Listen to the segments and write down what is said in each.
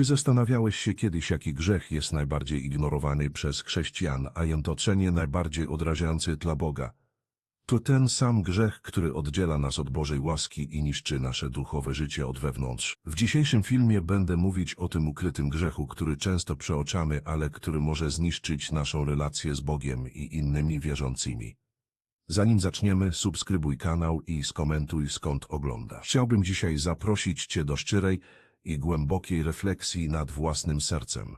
Czy zastanawiałeś się kiedyś, jaki grzech jest najbardziej ignorowany przez chrześcijan, a jednocześnie najbardziej odrażający dla Boga? To ten sam grzech, który oddziela nas od Bożej łaski i niszczy nasze duchowe życie od wewnątrz. W dzisiejszym filmie będę mówić o tym ukrytym grzechu, który często przeoczamy, ale który może zniszczyć naszą relację z Bogiem i innymi wierzącymi. Zanim zaczniemy, subskrybuj kanał i skomentuj skąd oglądasz. Chciałbym dzisiaj zaprosić Cię do szczerej i głębokiej refleksji nad własnym sercem.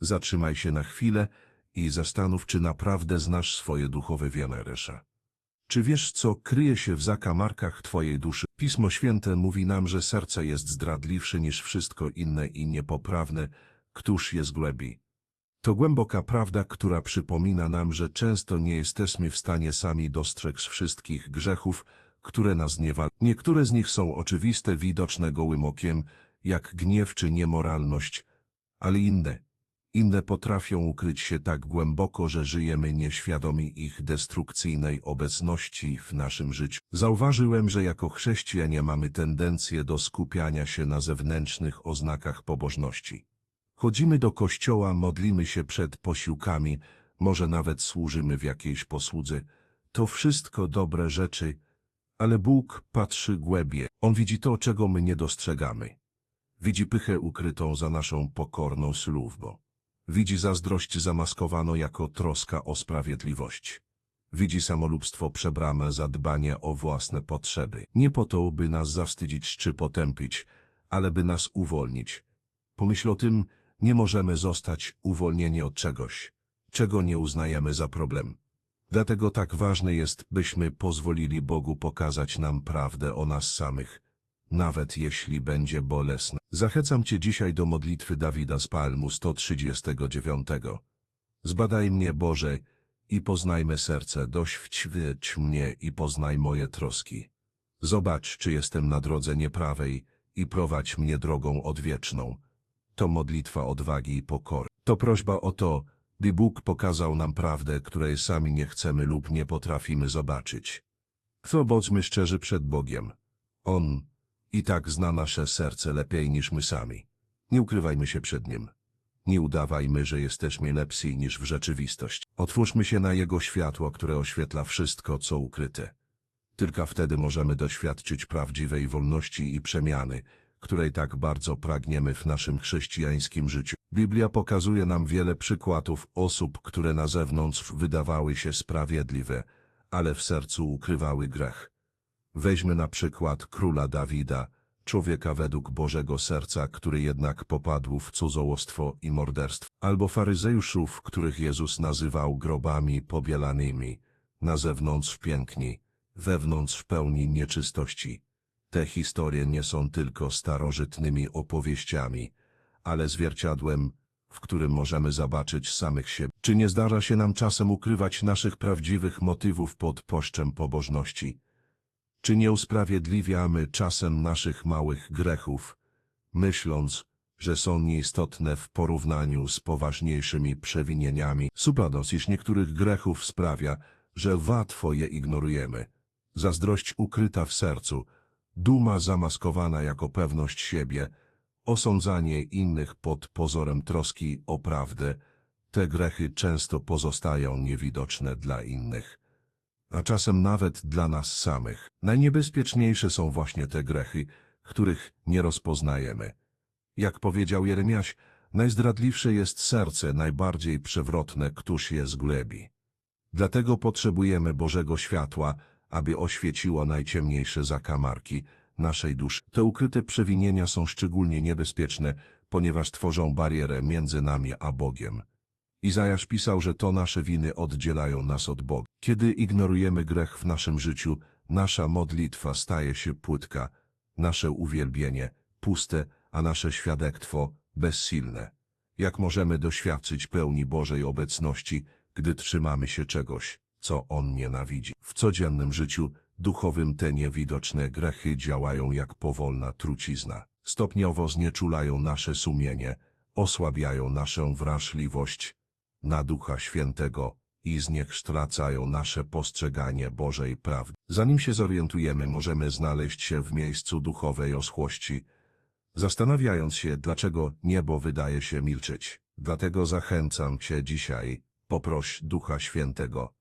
Zatrzymaj się na chwilę i zastanów, czy naprawdę znasz swoje duchowe wianeresze. Czy wiesz, co kryje się w zakamarkach Twojej duszy? Pismo Święte mówi nam, że serce jest zdradliwsze niż wszystko inne i niepoprawne, któż je zgłębi. To głęboka prawda, która przypomina nam, że często nie jesteśmy w stanie sami dostrzec wszystkich grzechów, które nas niewal. Niektóre z nich są oczywiste, widoczne gołym okiem, jak gniew czy niemoralność, ale inne, inne potrafią ukryć się tak głęboko, że żyjemy nieświadomi ich destrukcyjnej obecności w naszym życiu. Zauważyłem, że jako chrześcijanie mamy tendencję do skupiania się na zewnętrznych oznakach pobożności. Chodzimy do kościoła, modlimy się przed posiłkami, może nawet służymy w jakiejś posłudze. To wszystko dobre rzeczy, ale Bóg patrzy głębiej. On widzi to, czego my nie dostrzegamy. Widzi pychę ukrytą za naszą pokorną służbą. Widzi zazdrość zamaskowaną jako troska o sprawiedliwość. Widzi samolubstwo przebrane za dbanie o własne potrzeby. Nie po to, by nas zawstydzić czy potępić, ale by nas uwolnić. Pomyśl o tym, nie możemy zostać uwolnieni od czegoś, czego nie uznajemy za problem. Dlatego tak ważne jest, byśmy pozwolili Bogu pokazać nam prawdę o nas samych, nawet jeśli będzie bolesna. Zachęcam Cię dzisiaj do modlitwy Dawida z Palmu 139. Zbadaj mnie, Boże, i poznaj me serce, doświadcz mnie i poznaj moje troski. Zobacz, czy jestem na drodze nieprawej i prowadź mnie drogą odwieczną. To modlitwa odwagi i pokory. To prośba o to, by Bóg pokazał nam prawdę, której sami nie chcemy lub nie potrafimy zobaczyć. To bądźmy szczerzy przed Bogiem. On i tak zna nasze serce lepiej niż my sami. Nie ukrywajmy się przed Nim. Nie udawajmy, że jesteśmy lepsi niż w rzeczywistości. Otwórzmy się na Jego światło, które oświetla wszystko, co ukryte. Tylko wtedy możemy doświadczyć prawdziwej wolności i przemiany, której tak bardzo pragniemy w naszym chrześcijańskim życiu. Biblia pokazuje nam wiele przykładów osób, które na zewnątrz wydawały się sprawiedliwe, ale w sercu ukrywały grzech. Weźmy na przykład króla Dawida, człowieka według Bożego serca, który jednak popadł w cudzołostwo i morderstwo, albo faryzeuszów, których Jezus nazywał grobami pobielanymi, na zewnątrz piękni, wewnątrz w pełni nieczystości. Te historie nie są tylko starożytnymi opowieściami, ale zwierciadłem, w którym możemy zobaczyć samych siebie. Czy nie zdarza się nam czasem ukrywać naszych prawdziwych motywów pod płaszczem pobożności? Czy nie usprawiedliwiamy czasem naszych małych grzechów, myśląc, że są nieistotne w porównaniu z poważniejszymi przewinieniami? Supradosyć niektórych grzechów sprawia, że łatwo je ignorujemy. Zazdrość ukryta w sercu, duma zamaskowana jako pewność siebie, osądzanie innych pod pozorem troski o prawdę, te grzechy często pozostają niewidoczne dla innych a czasem nawet dla nas samych. Najniebezpieczniejsze są właśnie te grzechy, których nie rozpoznajemy. Jak powiedział Jeremiaś, najzdradliwsze jest serce, najbardziej przewrotne, któż je zglebi. Dlatego potrzebujemy Bożego światła, aby oświeciło najciemniejsze zakamarki naszej duszy. Te ukryte przewinienia są szczególnie niebezpieczne, ponieważ tworzą barierę między nami a Bogiem. Izajasz pisał, że to nasze winy oddzielają nas od Boga. Kiedy ignorujemy grzech w naszym życiu, nasza modlitwa staje się płytka, nasze uwielbienie puste, a nasze świadectwo bezsilne. Jak możemy doświadczyć pełni Bożej obecności, gdy trzymamy się czegoś, co On nienawidzi? W codziennym życiu duchowym te niewidoczne grzechy działają jak powolna trucizna. Stopniowo znieczulają nasze sumienie, osłabiają naszą wrażliwość, na Ducha Świętego i zniekształcają nasze postrzeganie Bożej prawdy. Zanim się zorientujemy, możemy znaleźć się w miejscu duchowej oschłości, zastanawiając się, dlaczego niebo wydaje się milczeć. Dlatego zachęcam Cię dzisiaj, poproś Ducha Świętego,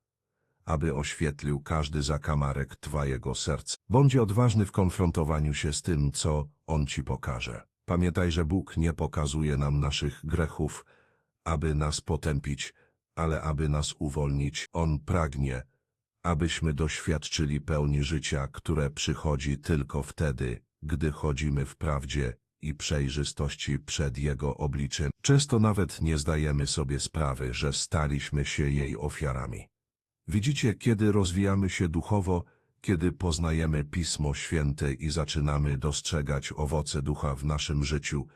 aby oświetlił każdy zakamarek Twojego serca. Bądź odważny w konfrontowaniu się z tym, co On Ci pokaże. Pamiętaj, że Bóg nie pokazuje nam naszych grzechów, aby nas potępić, ale aby nas uwolnić. On pragnie, abyśmy doświadczyli pełni życia, które przychodzi tylko wtedy, gdy chodzimy w prawdzie i przejrzystości przed Jego obliczem. Często nawet nie zdajemy sobie sprawy, że staliśmy się jej ofiarami. Widzicie, kiedy rozwijamy się duchowo, kiedy poznajemy Pismo Święte i zaczynamy dostrzegać owoce ducha w naszym życiu,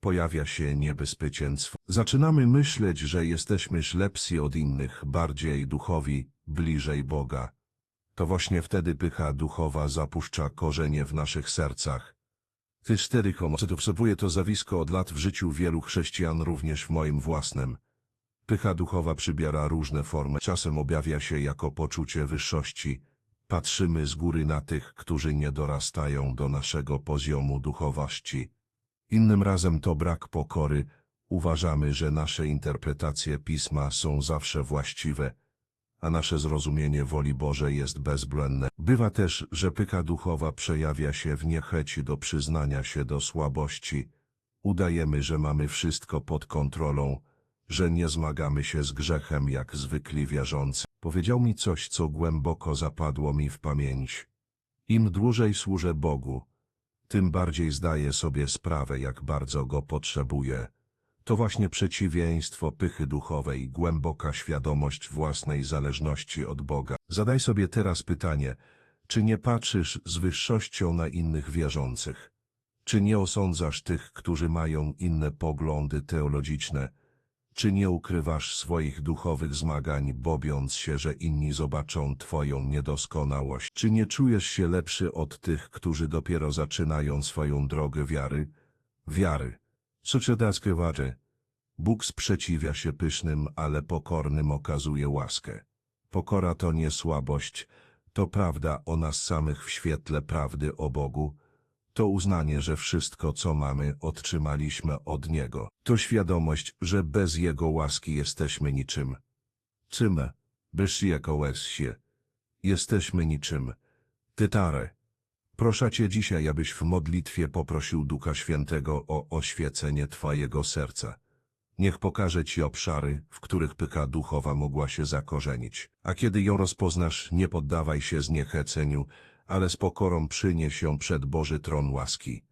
pojawia się niebezpieczeństwo. Zaczynamy myśleć, że jesteśmy lepsi od innych, bardziej duchowi, bliżej Boga. To właśnie wtedy pycha duchowa zapuszcza korzenie w naszych sercach. Hysteryką obserwuję to zawisko od lat w życiu wielu chrześcijan, również w moim własnym. Pycha duchowa przybiera różne formy. Czasem objawia się jako poczucie wyższości. Patrzymy z góry na tych, którzy nie dorastają do naszego poziomu duchowości. Innym razem to brak pokory. Uważamy, że nasze interpretacje pisma są zawsze właściwe, a nasze zrozumienie woli Bożej jest bezbłędne. Bywa też, że pycha duchowa przejawia się w niechęci do przyznania się do słabości. Udajemy, że mamy wszystko pod kontrolą, że nie zmagamy się z grzechem jak zwykli wierzący. Powiedział mi coś, co głęboko zapadło mi w pamięć. Im dłużej służę Bogu, tym bardziej zdaję sobie sprawę, jak bardzo Go potrzebuję. To właśnie przeciwieństwo pychy duchowej, głęboka świadomość własnej zależności od Boga. Zadaj sobie teraz pytanie, czy nie patrzysz z wyższością na innych wierzących? Czy nie osądzasz tych, którzy mają inne poglądy teologiczne? Czy nie ukrywasz swoich duchowych zmagań, bobiąc się, że inni zobaczą Twoją niedoskonałość? Czy nie czujesz się lepszy od tych, którzy dopiero zaczynają swoją drogę wiary? Wiary. Co czy da skrywacze? Bóg sprzeciwia się pysznym, ale pokornym okazuje łaskę. Pokora to nie słabość, to prawda o nas samych w świetle prawdy o Bogu, to uznanie, że wszystko, co mamy, otrzymaliśmy od Niego. To świadomość, że bez Jego łaski jesteśmy niczym. Czym? Bez Jego łaski. Jesteśmy niczym. Tytare. Proszę Cię dzisiaj, abyś w modlitwie poprosił Ducha Świętego o oświecenie Twojego serca. Niech pokaże Ci obszary, w których pycha duchowa mogła się zakorzenić. A kiedy ją rozpoznasz, nie poddawaj się zniecheceniu, ale z pokorą przynieś ją przed Boży tron łaski.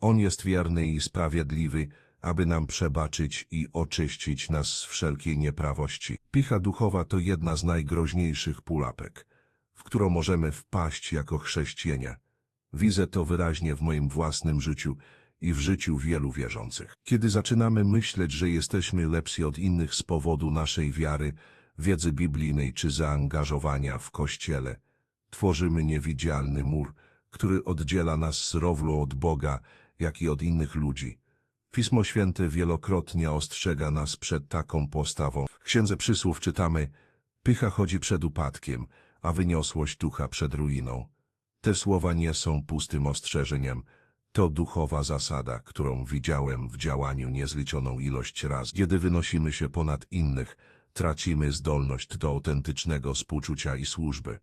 On jest wierny i sprawiedliwy, aby nam przebaczyć i oczyścić nas z wszelkiej nieprawości. Picha duchowa to jedna z najgroźniejszych pułapek, w którą możemy wpaść jako chrześcijanie. Widzę to wyraźnie w moim własnym życiu i w życiu wielu wierzących. Kiedy zaczynamy myśleć, że jesteśmy lepsi od innych z powodu naszej wiary, wiedzy biblijnej czy zaangażowania w Kościele, tworzymy niewidzialny mur, który oddziela nas z rowlu od Boga, jak i od innych ludzi. Pismo Święte wielokrotnie ostrzega nas przed taką postawą. W Księdze Przysłów czytamy, pycha chodzi przed upadkiem, a wyniosłość ducha przed ruiną. Te słowa nie są pustym ostrzeżeniem. To duchowa zasada, którą widziałem w działaniu niezliczoną ilość razy. Kiedy wynosimy się ponad innych, tracimy zdolność do autentycznego współczucia i służby.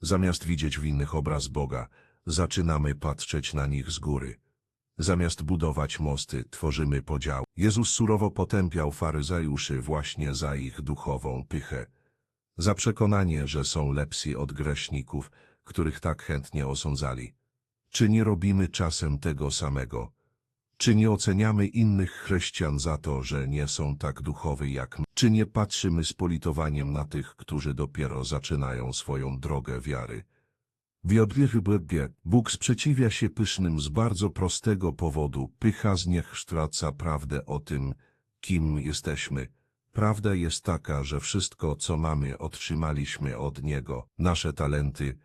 Zamiast widzieć w innych obraz Boga, zaczynamy patrzeć na nich z góry. Zamiast budować mosty, tworzymy podział. Jezus surowo potępiał faryzeuszy właśnie za ich duchową pychę. Za przekonanie, że są lepsi od grzeszników, których tak chętnie osądzali. Czy nie robimy czasem tego samego? Czy nie oceniamy innych chrześcijan za to, że nie są tak duchowi jak my? Czy nie patrzymy z politowaniem na tych, którzy dopiero zaczynają swoją drogę wiary? Wiodbie Bóg sprzeciwia się pysznym z bardzo prostego powodu. Pycha zniechsztraca prawdę o tym, kim jesteśmy. Prawda jest taka, że wszystko, co mamy, otrzymaliśmy od Niego. Nasze talenty,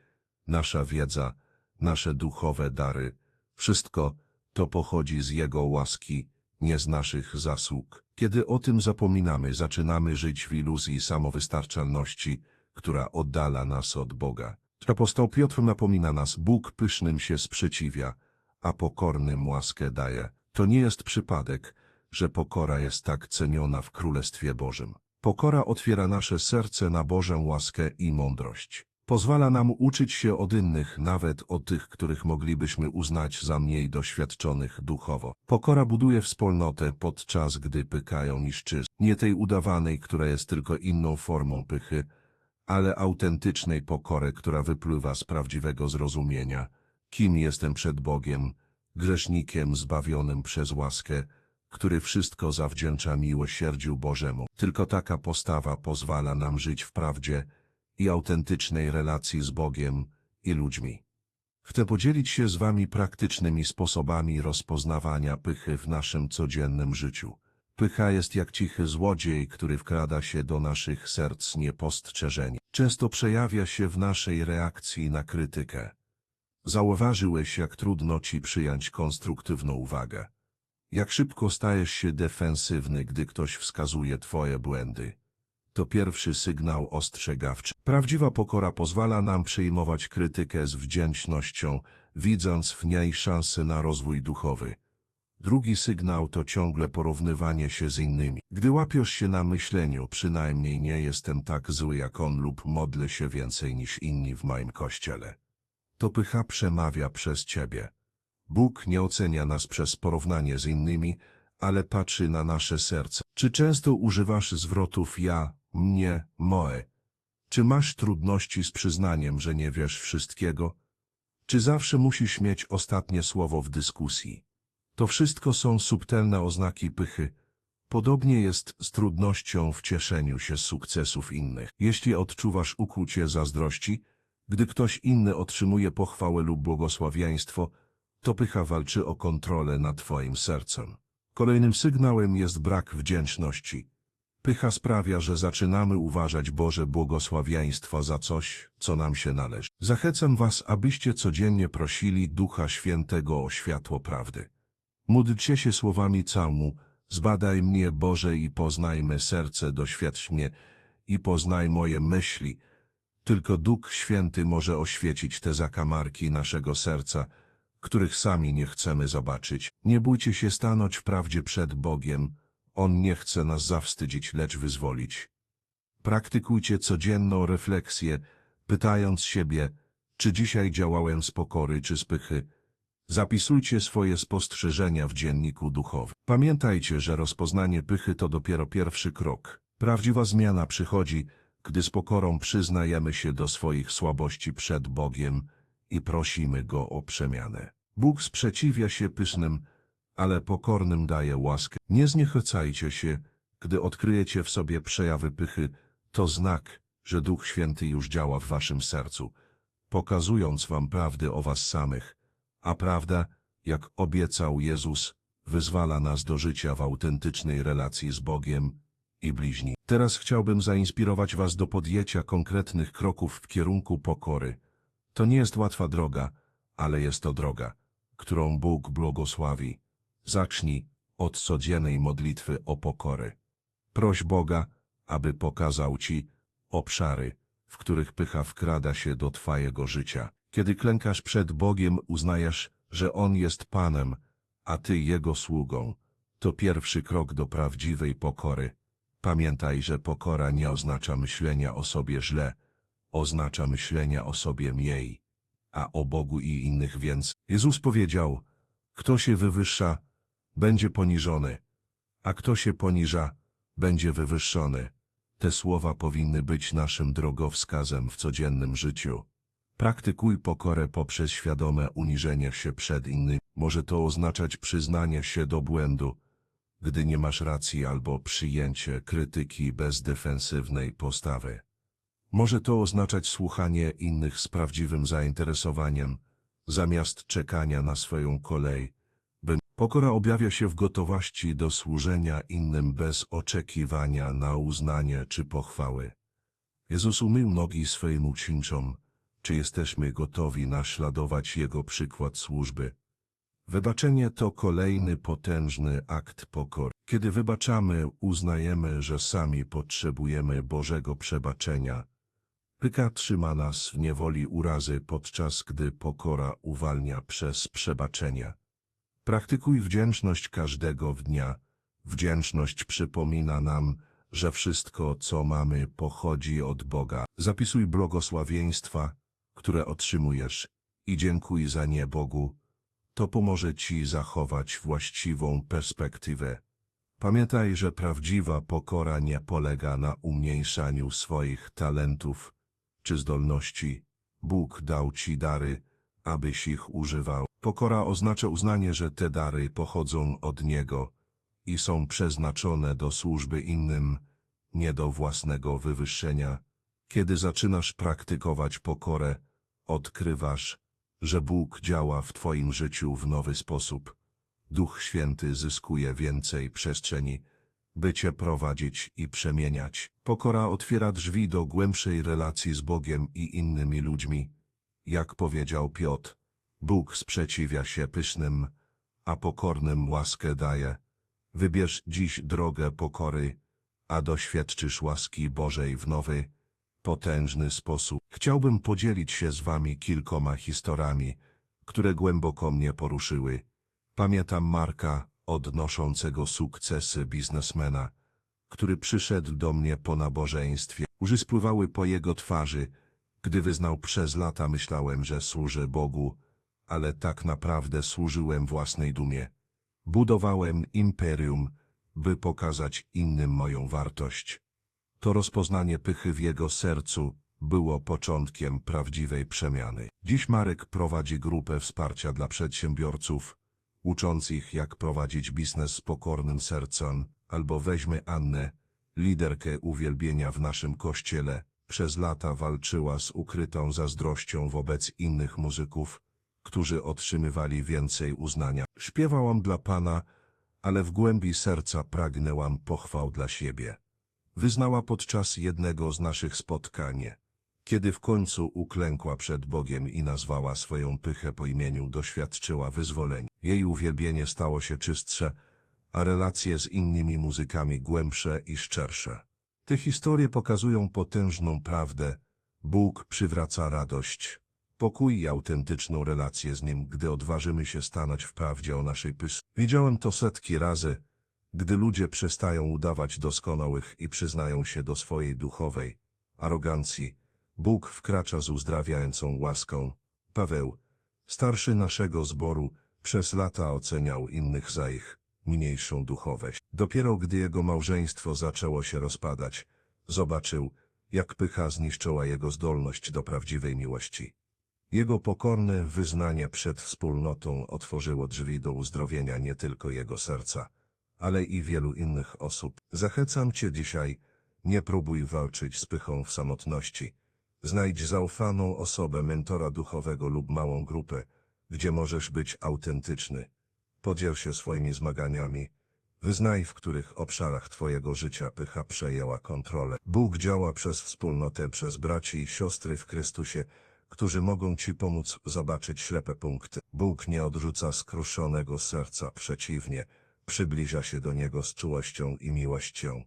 nasza wiedza, nasze duchowe dary, wszystko to pochodzi z Jego łaski, nie z naszych zasług. Kiedy o tym zapominamy, zaczynamy żyć w iluzji samowystarczalności, która oddala nas od Boga. Apostoł Piotr napomina nas, Bóg pysznym się sprzeciwia, a pokornym łaskę daje. To nie jest przypadek, że pokora jest tak ceniona w Królestwie Bożym. Pokora otwiera nasze serce na Bożą łaskę i mądrość. Pozwala nam uczyć się od innych, nawet od tych, których moglibyśmy uznać za mniej doświadczonych duchowo. Pokora buduje wspólnotę, podczas gdy pykają niszczy. Nie tej udawanej, która jest tylko inną formą pychy, ale autentycznej pokory, która wypływa z prawdziwego zrozumienia, kim jestem przed Bogiem, grzesznikiem zbawionym przez łaskę, który wszystko zawdzięcza miłosierdziu Bożemu. Tylko taka postawa pozwala nam żyć w prawdzie i autentycznej relacji z Bogiem i ludźmi. Chcę podzielić się z Wami praktycznymi sposobami rozpoznawania pychy w naszym codziennym życiu. Pycha jest jak cichy złodziej, który wkrada się do naszych serc niepostrzeżenie. Często przejawia się w naszej reakcji na krytykę. Zauważyłeś, jak trudno Ci przyjąć konstruktywną uwagę. Jak szybko stajesz się defensywny, gdy ktoś wskazuje Twoje błędy. To pierwszy sygnał ostrzegawczy. Prawdziwa pokora pozwala nam przyjmować krytykę z wdzięcznością, widząc w niej szansę na rozwój duchowy. Drugi sygnał to ciągle porównywanie się z innymi. Gdy łapiesz się na myśleniu, przynajmniej nie jestem tak zły jak on lub modlę się więcej niż inni w moim kościele. To pycha przemawia przez ciebie. Bóg nie ocenia nas przez porównanie z innymi, ale patrzy na nasze serce. Czy często używasz zwrotów ja, mnie, moje? Czy masz trudności z przyznaniem, że nie wiesz wszystkiego? Czy zawsze musisz mieć ostatnie słowo w dyskusji? To wszystko są subtelne oznaki pychy. Podobnie jest z trudnością w cieszeniu się sukcesów innych. Jeśli odczuwasz ukłucie zazdrości, gdy ktoś inny otrzymuje pochwałę lub błogosławieństwo, to pycha walczy o kontrolę nad Twoim sercem. Kolejnym sygnałem jest brak wdzięczności. Pycha sprawia, że zaczynamy uważać Boże błogosławieństwo za coś, co nam się należy. Zachęcam Was, abyście codziennie prosili Ducha Świętego o światło prawdy. Módlcie się słowami całmu, zbadaj mnie Boże i poznaj me serce, doświadcz mnie i poznaj moje myśli. Tylko Duch Święty może oświecić te zakamarki naszego serca, których sami nie chcemy zobaczyć. Nie bójcie się stanąć w prawdzie przed Bogiem. On nie chce nas zawstydzić, lecz wyzwolić. Praktykujcie codzienną refleksję, pytając siebie, czy dzisiaj działałem z pokory czy z pychy. Zapisujcie swoje spostrzeżenia w dzienniku duchowym. Pamiętajcie, że rozpoznanie pychy to dopiero pierwszy krok. Prawdziwa zmiana przychodzi, gdy z pokorą przyznajemy się do swoich słabości przed Bogiem i prosimy Go o przemianę. Bóg sprzeciwia się pysznym, ale pokornym daje łaskę. Nie zniechęcajcie się, gdy odkryjecie w sobie przejawy pychy, to znak, że Duch Święty już działa w waszym sercu, pokazując wam prawdę o was samych, a prawda, jak obiecał Jezus, wyzwala nas do życia w autentycznej relacji z Bogiem i bliźni. Teraz chciałbym zainspirować was do podjęcia konkretnych kroków w kierunku pokory. To nie jest łatwa droga, ale jest to droga, którą Bóg błogosławi. Zacznij od codziennej modlitwy o pokory. Proś Boga, aby pokazał Ci obszary, w których pycha wkrada się do Twojego życia. Kiedy klękasz przed Bogiem, uznajesz, że On jest Panem, a Ty Jego sługą. To pierwszy krok do prawdziwej pokory. Pamiętaj, że pokora nie oznacza myślenia o sobie źle, oznacza myślenia o sobie mniej, a o Bogu i innych więc. Jezus powiedział, kto się wywyższa, będzie poniżony, a kto się poniża, będzie wywyższony. Te słowa powinny być naszym drogowskazem w codziennym życiu. Praktykuj pokorę poprzez świadome uniżenie się przed innymi. Może to oznaczać przyznanie się do błędu, gdy nie masz racji albo przyjęcie krytyki bez defensywnej postawy. Może to oznaczać słuchanie innych z prawdziwym zainteresowaniem, zamiast czekania na swoją kolej. Pokora objawia się w gotowości do służenia innym bez oczekiwania na uznanie czy pochwały. Jezus umył nogi swoim uczniom. Czy jesteśmy gotowi naśladować Jego przykład służby? Wybaczenie to kolejny potężny akt pokory. Kiedy wybaczamy, uznajemy, że sami potrzebujemy Bożego przebaczenia. Pyka trzyma nas w niewoli urazy, podczas gdy pokora uwalnia przez przebaczenie. Praktykuj wdzięczność każdego dnia. Wdzięczność przypomina nam, że wszystko, co mamy, pochodzi od Boga. Zapisuj błogosławieństwa, które otrzymujesz i dziękuj za nie Bogu. To pomoże Ci zachować właściwą perspektywę. Pamiętaj, że prawdziwa pokora nie polega na umniejszaniu swoich talentów czy zdolności. Bóg dał Ci dary, abyś ich używał. Pokora oznacza uznanie, że te dary pochodzą od Niego i są przeznaczone do służby innym, nie do własnego wywyższenia. Kiedy zaczynasz praktykować pokorę, odkrywasz, że Bóg działa w Twoim życiu w nowy sposób. Duch Święty zyskuje więcej przestrzeni, by Cię prowadzić i przemieniać. Pokora otwiera drzwi do głębszej relacji z Bogiem i innymi ludźmi. Jak powiedział Piotr, Bóg sprzeciwia się pysznym, a pokornym łaskę daje. Wybierz dziś drogę pokory, a doświadczysz łaski Bożej w nowy, potężny sposób. Chciałbym podzielić się z Wami kilkoma historiami, które głęboko mnie poruszyły. Pamiętam Marka, odnoszącego sukcesy biznesmena, który przyszedł do mnie po nabożeństwie. Łzy spływały po jego twarzy, gdy wyznał przez lata myślałem, że służę Bogu, ale tak naprawdę służyłem własnej dumie. Budowałem imperium, by pokazać innym moją wartość. To rozpoznanie pychy w jego sercu było początkiem prawdziwej przemiany. Dziś Marek prowadzi grupę wsparcia dla przedsiębiorców, ucząc ich jak prowadzić biznes z pokornym sercem, albo weźmy Annę, liderkę uwielbienia w naszym kościele, przez lata walczyła z ukrytą zazdrością wobec innych muzyków, którzy otrzymywali więcej uznania. Śpiewałam dla Pana, ale w głębi serca pragnęłam pochwał dla siebie. Wyznała podczas jednego z naszych spotkań, kiedy w końcu uklękła przed Bogiem i nazwała swoją pychę po imieniu, doświadczyła wyzwolenia. Jej uwielbienie stało się czystsze, a relacje z innymi muzykami głębsze i szczersze. Te historie pokazują potężną prawdę. Bóg przywraca radość, pokój i autentyczną relację z Nim, gdy odważymy się stanąć w prawdzie o naszej pysze. Widziałem to setki razy, gdy ludzie przestają udawać doskonałych i przyznają się do swojej duchowej arogancji. Bóg wkracza z uzdrawiającą łaską. Paweł, starszy naszego zboru, przez lata oceniał innych za ich mniejszą duchowość. Dopiero gdy jego małżeństwo zaczęło się rozpadać, zobaczył, jak pycha zniszczyła jego zdolność do prawdziwej miłości. Jego pokorne wyznanie przed wspólnotą otworzyło drzwi do uzdrowienia nie tylko jego serca, ale i wielu innych osób. Zachęcam Cię dzisiaj, nie próbuj walczyć z pychą w samotności. Znajdź zaufaną osobę mentora duchowego lub małą grupę, gdzie możesz być autentyczny. Podziel się swoimi zmaganiami. Wyznaj, w których obszarach Twojego życia pycha przejęła kontrolę. Bóg działa przez wspólnotę, przez braci i siostry w Chrystusie, którzy mogą Ci pomóc zobaczyć ślepe punkty. Bóg nie odrzuca skruszonego serca, przeciwnie, przybliża się do Niego z czułością i miłością.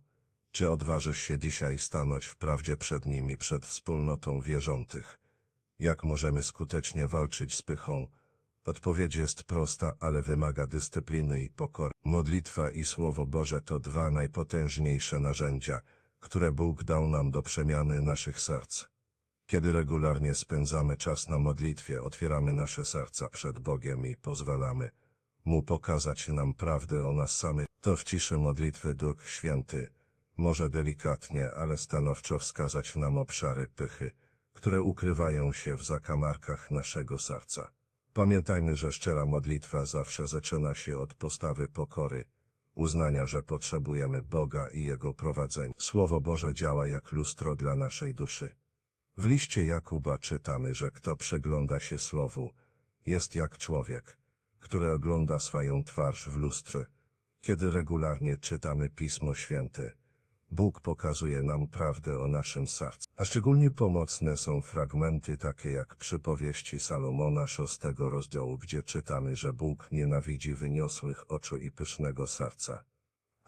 Czy odważysz się dzisiaj stanąć w prawdzie przed Nim i przed wspólnotą wierzących? Jak możemy skutecznie walczyć z pychą? Odpowiedź jest prosta, ale wymaga dyscypliny i pokory. Modlitwa i Słowo Boże to dwa najpotężniejsze narzędzia, które Bóg dał nam do przemiany naszych serc. Kiedy regularnie spędzamy czas na modlitwie, otwieramy nasze serca przed Bogiem i pozwalamy Mu pokazać nam prawdę o nas samych. To w ciszy modlitwy Duch Święty może delikatnie, ale stanowczo wskazać nam obszary pychy, które ukrywają się w zakamarkach naszego serca. Pamiętajmy, że szczera modlitwa zawsze zaczyna się od postawy pokory, uznania, że potrzebujemy Boga i Jego prowadzenia. Słowo Boże działa jak lustro dla naszej duszy. W liście Jakuba czytamy, że kto przegląda się Słowu, jest jak człowiek, który ogląda swoją twarz w lustrze. Kiedy regularnie czytamy Pismo Święte, Bóg pokazuje nam prawdę o naszym sercu. A szczególnie pomocne są fragmenty takie jak przypowieści Salomona szóstego rozdziału, gdzie czytamy, że Bóg nienawidzi wyniosłych oczu i pysznego serca,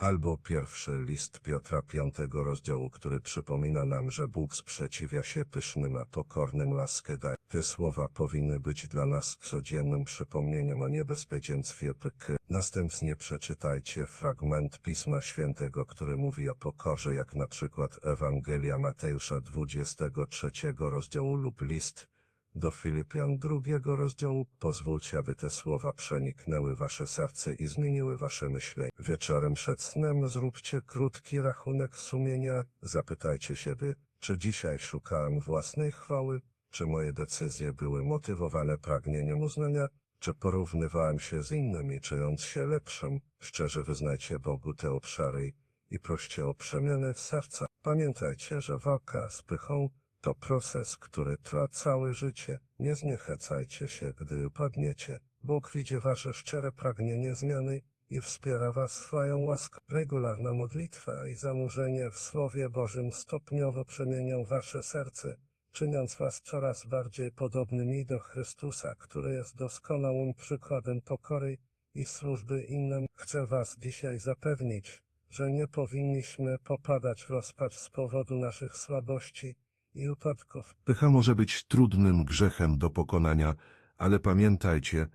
Albo pierwszy list Piotra piątego rozdziału, który przypomina nam, że Bóg sprzeciwia się pysznym, a pokornym laskę daje. Te słowa powinny być dla nas codziennym przypomnieniem o niebezpieczeństwie pyky. Następnie przeczytajcie fragment Pisma Świętego, który mówi o pokorze, jak na przykład Ewangelia Mateusza 23 rozdziału lub list do Filipian drugiego rozdziału. Pozwólcie, aby te słowa przeniknęły wasze serce i zmieniły wasze myślenie. Wieczorem przed snem zróbcie krótki rachunek sumienia. Zapytajcie siebie, czy dzisiaj szukałem własnej chwały, czy moje decyzje były motywowane pragnieniem uznania, czy porównywałem się z innymi, czując się lepszym. Szczerze wyznajcie Bogu te obszary i proście o przemianę serca. Pamiętajcie, że walka z pychą to proces, który trwa całe życie. Nie zniechęcajcie się, gdy upadniecie. Bóg widzi wasze szczere pragnienie zmiany i wspiera was swoją łaską. Regularna modlitwa i zanurzenie w Słowie Bożym stopniowo przemienią wasze serce, czyniąc was coraz bardziej podobnymi do Chrystusa, który jest doskonałym przykładem pokory i służby innym. Chcę was dzisiaj zapewnić, że nie powinniśmy popadać w rozpacz z powodu naszych słabości i upadków. Pycha może być trudnym grzechem do pokonania, ale pamiętajcie,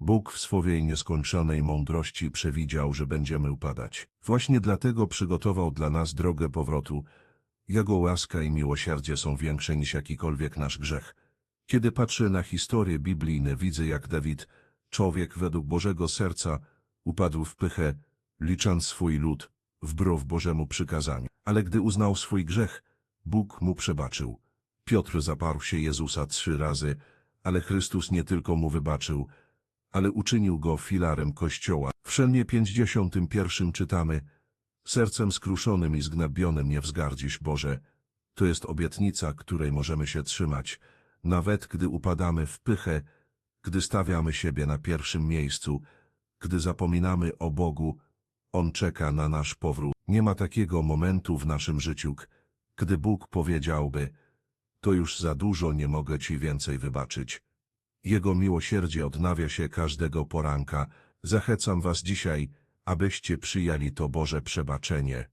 Bóg w swojej nieskończonej mądrości przewidział, że będziemy upadać. Właśnie dlatego przygotował dla nas drogę powrotu. Jego łaska i miłosierdzie są większe niż jakikolwiek nasz grzech. Kiedy patrzę na historie biblijne, widzę jak Dawid, człowiek według Bożego serca, upadł w pychę, licząc swój lud, wbrew Bożemu przykazaniu. Ale gdy uznał swój grzech, Bóg mu przebaczył. Piotr zaparł się Jezusa trzy razy, ale Chrystus nie tylko mu wybaczył, ale uczynił go filarem Kościoła. W Psalmie 51 czytamy Sercem skruszonym i zgnębionym nie wzgardzisz Boże. To jest obietnica, której możemy się trzymać, nawet gdy upadamy w pychę, gdy stawiamy siebie na pierwszym miejscu, gdy zapominamy o Bogu, On czeka na nasz powrót. Nie ma takiego momentu w naszym życiu, gdy Bóg powiedziałby, to już za dużo nie mogę Ci więcej wybaczyć. Jego miłosierdzie odnawia się każdego poranka. Zachęcam Was dzisiaj, abyście przyjęli to Boże przebaczenie.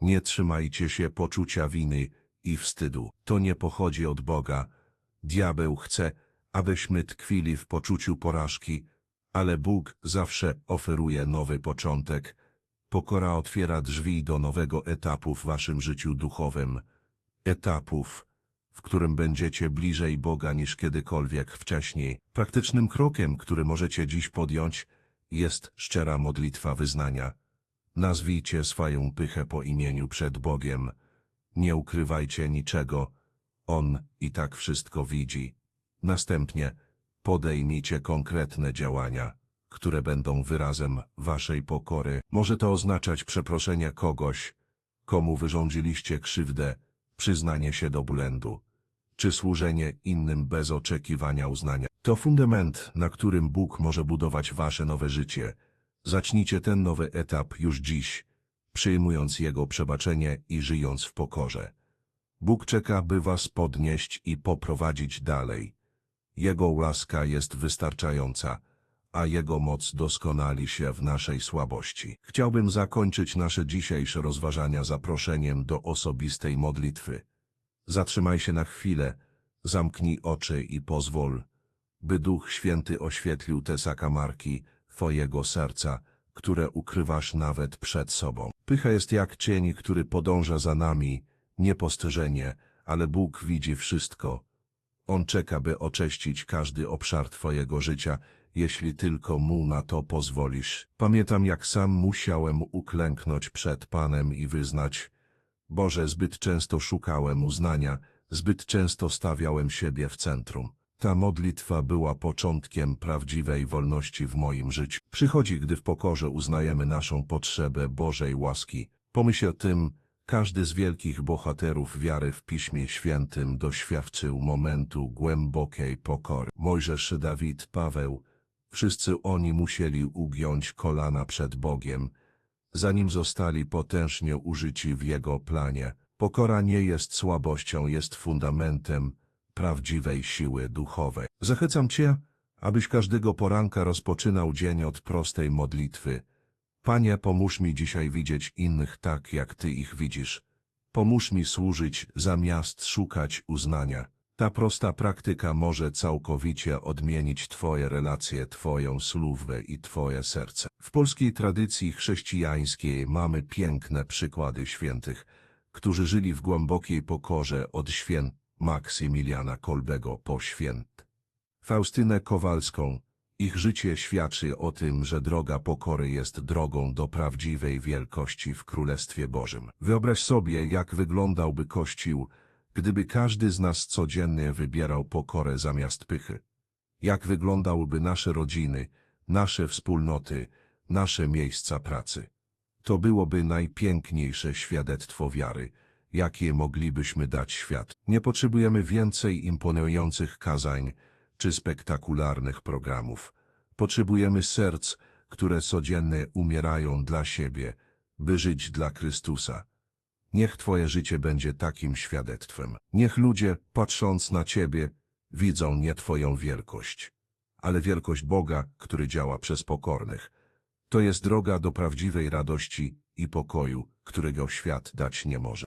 Nie trzymajcie się poczucia winy i wstydu. To nie pochodzi od Boga. Diabeł chce, abyśmy tkwili w poczuciu porażki, ale Bóg zawsze oferuje nowy początek. Pokora otwiera drzwi do nowego etapu w waszym życiu duchowym. Etapów, w którym będziecie bliżej Boga niż kiedykolwiek wcześniej. Praktycznym krokiem, który możecie dziś podjąć, jest szczera modlitwa wyznania. Nazwijcie swoją pychę po imieniu przed Bogiem. Nie ukrywajcie niczego. On i tak wszystko widzi. Następnie podejmijcie konkretne działania, które będą wyrazem waszej pokory. Może to oznaczać przeproszenie kogoś, komu wyrządziliście krzywdę, przyznanie się do błędu, czy służenie innym bez oczekiwania uznania. To fundament, na którym Bóg może budować wasze nowe życie. Zacznijcie ten nowy etap już dziś, przyjmując Jego przebaczenie i żyjąc w pokorze. Bóg czeka, by was podnieść i poprowadzić dalej. Jego łaska jest wystarczająca, a Jego moc doskonali się w naszej słabości. Chciałbym zakończyć nasze dzisiejsze rozważania zaproszeniem do osobistej modlitwy. Zatrzymaj się na chwilę, zamknij oczy i pozwól, by Duch Święty oświetlił te zakamarki Twojego serca, które ukrywasz nawet przed sobą. Pycha jest jak cień, który podąża za nami, niepostrzeżenie, ale Bóg widzi wszystko. On czeka, by oczyścić każdy obszar Twojego życia, jeśli tylko Mu na to pozwolisz. Pamiętam, jak sam musiałem uklęknąć przed Panem i wyznać, Boże, zbyt często szukałem uznania, zbyt często stawiałem siebie w centrum. Ta modlitwa była początkiem prawdziwej wolności w moim życiu. Przychodzi, gdy w pokorze uznajemy naszą potrzebę Bożej łaski. Pomyśl o tym, każdy z wielkich bohaterów wiary w Piśmie Świętym doświadczył momentu głębokiej pokory. Mojżesz, Dawid, Paweł, wszyscy oni musieli ugiąć kolana przed Bogiem, zanim zostali potężnie użyci w Jego planie. Pokora nie jest słabością, jest fundamentem prawdziwej siły duchowej. Zachęcam Cię, abyś każdego poranka rozpoczynał dzień od prostej modlitwy. Panie, pomóż mi dzisiaj widzieć innych tak, jak Ty ich widzisz. Pomóż mi służyć zamiast szukać uznania. Ta prosta praktyka może całkowicie odmienić Twoje relacje, Twoją służbę i Twoje serce. W polskiej tradycji chrześcijańskiej mamy piękne przykłady świętych, którzy żyli w głębokiej pokorze od święt Maksymiliana Kolbego po święt Faustynę Kowalską. Ich życie świadczy o tym, że droga pokory jest drogą do prawdziwej wielkości w Królestwie Bożym. Wyobraź sobie, jak wyglądałby Kościół, gdyby każdy z nas codziennie wybierał pokorę zamiast pychy. Jak wyglądałyby nasze rodziny, nasze wspólnoty, nasze miejsca pracy. To byłoby najpiękniejsze świadectwo wiary, jakie moglibyśmy dać świat. Nie potrzebujemy więcej imponujących kazań czy spektakularnych programów. Potrzebujemy serc, które codziennie umierają dla siebie, by żyć dla Chrystusa. Niech Twoje życie będzie takim świadectwem. Niech ludzie, patrząc na Ciebie, widzą nie Twoją wielkość, ale wielkość Boga, który działa przez pokornych. To jest droga do prawdziwej radości i pokoju, którego świat dać nie może.